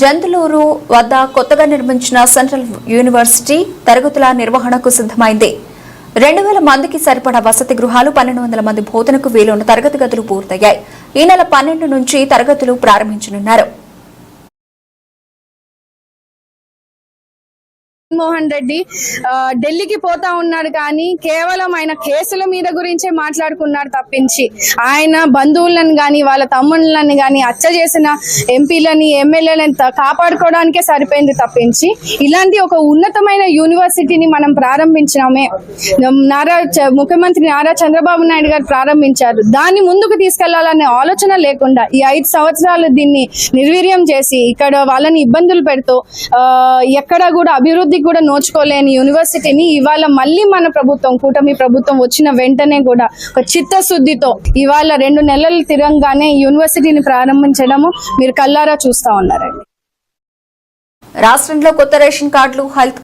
జంతులూరు వద్ద కొత్తగా నిర్మించిన సెంట్రల్ యూనివర్సిటీ తరగతుల నిర్వహణకు సిద్దమైంది రెండు వేల మందికి సరిపడా వసతి గృహాలు పన్నెండు వందల మంది బోధనకు వీలున్న తరగతి గదులు పూర్తయ్యాయి. ఈ నెల పన్నెండు నుంచి తరగతులు ప్రారంభించనున్నారు. మోహన్ రెడ్డి ఢిల్లీకి పోతా ఉన్నాడు కానీ కేవలం ఆయన కేసుల మీద గురించే మాట్లాడుకున్నాడు తప్పించి. ఆయన బంధువులను గాని వాళ్ళ తమ్ముళ్ళని కానీ హత్య చేసిన ఎంపీలని ఎమ్మెల్యేలని కాపాడుకోవడానికే సరిపోయింది తప్పించి. ఇలాంటి ఒక ఉన్నతమైన యూనివర్సిటీని మనం ప్రారంభించినామే. నారా ముఖ్యమంత్రి నారా చంద్రబాబు నాయుడు గారు ప్రారంభించారు. దాన్ని ముందుకు తీసుకెళ్ళాలనే ఆలోచన లేకుండా ఈ ఐదు సంవత్సరాలు దీన్ని నిర్వీర్యం చేసి ఇక్కడ వాళ్ళని ఇబ్బందులు పెడుతూ ఎక్కడ ఎక్కడా కూడా అభివృద్ధికి కూడా నోచుకోలేని యూనివర్సిటీని ఇవాళ మళ్ళీ మన ప్రభుత్వం కూటమి ప్రభుత్వం వచ్చిన వెంటనే కూడా ఒక చిత్తశుద్ధితో ఇవాళ రెండు నెలలు తిరంగానే యూనివర్సిటీని ప్రారంభించడము మీరు కల్లారా చూస్తా ఉన్నారండి. రాష్ట్రంలో కొత్త రేషన్ కార్డులు హెల్త్